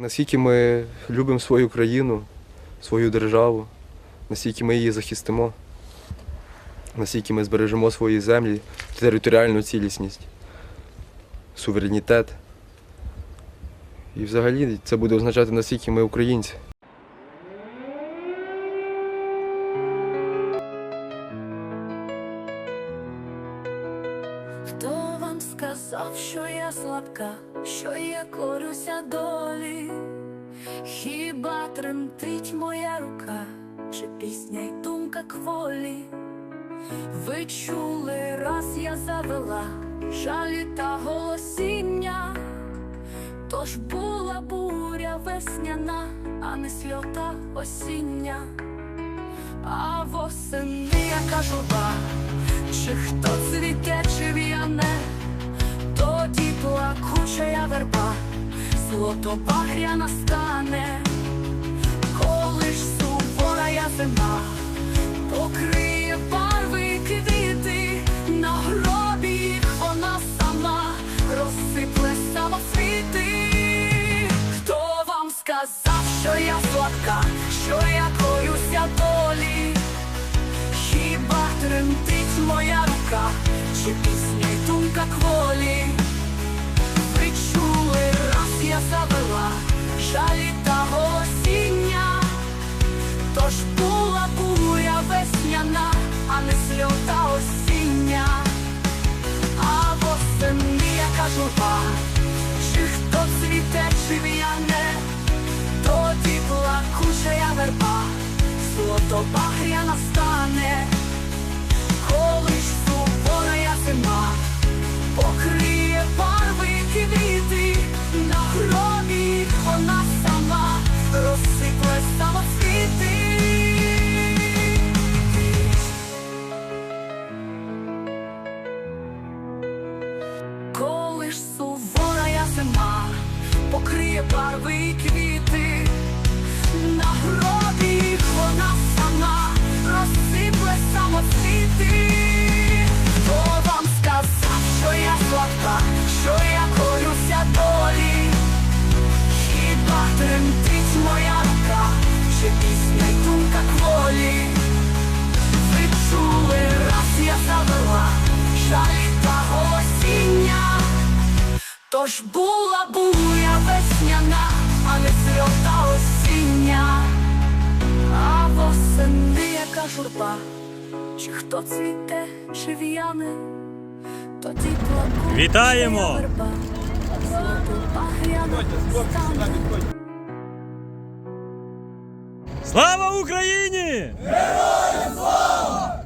Наскільки ми любимо свою країну, свою державу, наскільки ми її захистимо, наскільки ми збережемо свої землі, територіальну цілісність, суверенітет. І взагалі це буде означати, наскільки ми українці. Хто вам сказав, що я слабка, що я корюся долі? Хіба тремтить моя рука, чи пісня й думка кволі? Ви чули, раз я завела жалі та голосіння, тож була буря весняна, а не сльота осіння. А восени яка журба, чи хто цвіте, злото багря настане, коли ж сувора я зима, покриє барви квіти, на гробі вона сама розсипле самоцвіти. Хто вам сказав, що я слабка, що я коюся долі? Хіба тремтить моя рука, чи пісня й думка кволі? Журба, чи хто цвіте, чи в'яне, тоді плакуча я верба, злото пахря настане, коли ж я зима, покриє барви квіти, на гробі покриє барви й квіти, на гробі їх вона сама розсипле самоцвіти. Хто вам сказав, що я слабка, що я корюся долі? Хіба тремтить моя рука, чи пісня й думка кволі? Ви чули, раз я завела жаль та осіння, тож була буря журба, чи хто цвіте, чи в'яне, тоді плаку Вітаємо! Слава Україні! Героям слава!